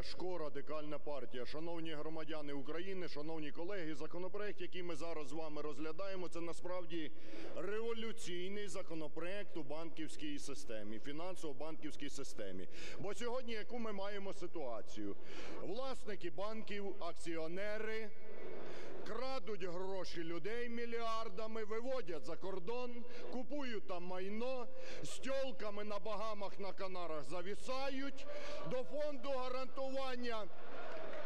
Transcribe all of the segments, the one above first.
Ляшко, Радикальна партія. Шановні громадяни України, шановні колеги, законопроект, який ми зараз з вами розглядаємо, це насправді революційний законопроект у банківській системі, фінансово-банківській системі. Бо сьогодні яку ми маємо ситуацію? Власники банків, акціонери крадуть гроші людей мільярдами, виводять за кордон, купують там майно, з тьолками на Багамах, на Канарах завісають, до фонду гарантування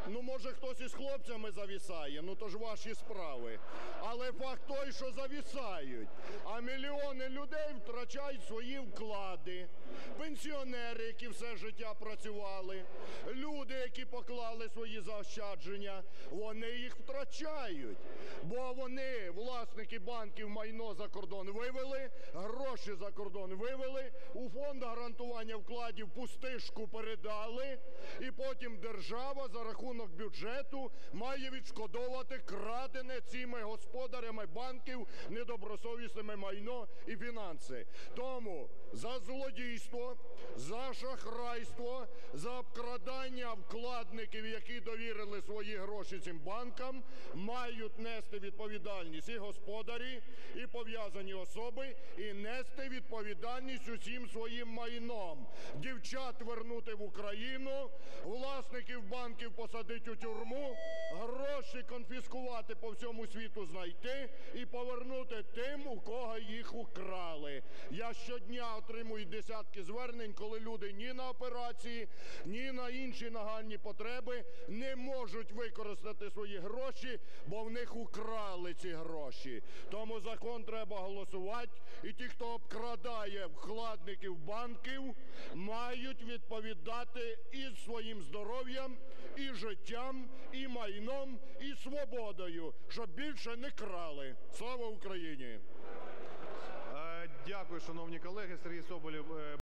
Ну, може, хтось із хлопцями завісає, ну то ж ваші справи. Але факт той, що завісають. А мільйони людей втрачають свої вклади. Пенсіонери, які все життя працювали, люди, які поклали свої заощадження, вони їх втрачають. Бо вони, власники банків, майно за кордон вивели, гроші за кордон вивели, у фонд гарантування вкладів пустишку передали, і потім держава за рахунок бюджету має відшкодовувати крадене цими господарями банків недобросовісними майно і фінанси. Тому за злодійство, за шахрайство, за обкрадання вкладників, які довірили свої гроші цим банкам, мають нести відповідальність і господарі, і пов'язані особи, і нести відповідальність усім своїм майном. Дівчат вернути в Україну, власників банків посадити у тюрму, гроші конфіскувати по всьому світу знайти і повернути тим, у кого їх украли. Я щодня отримую десятки звернень, коли люди ні на операції, ні на інші нагальні потреби не можуть використати свої гроші, бо в них украли ці гроші. Тому закон треба голосувати, і ті, хто обкрадає вкладників банків, мають відповідати і своїм здоров'ям, і життям, і майном, і свободою, щоб більше не крали. Слава Україні! Е, Дякую, шановні колеги. Сергій Соболєв. е,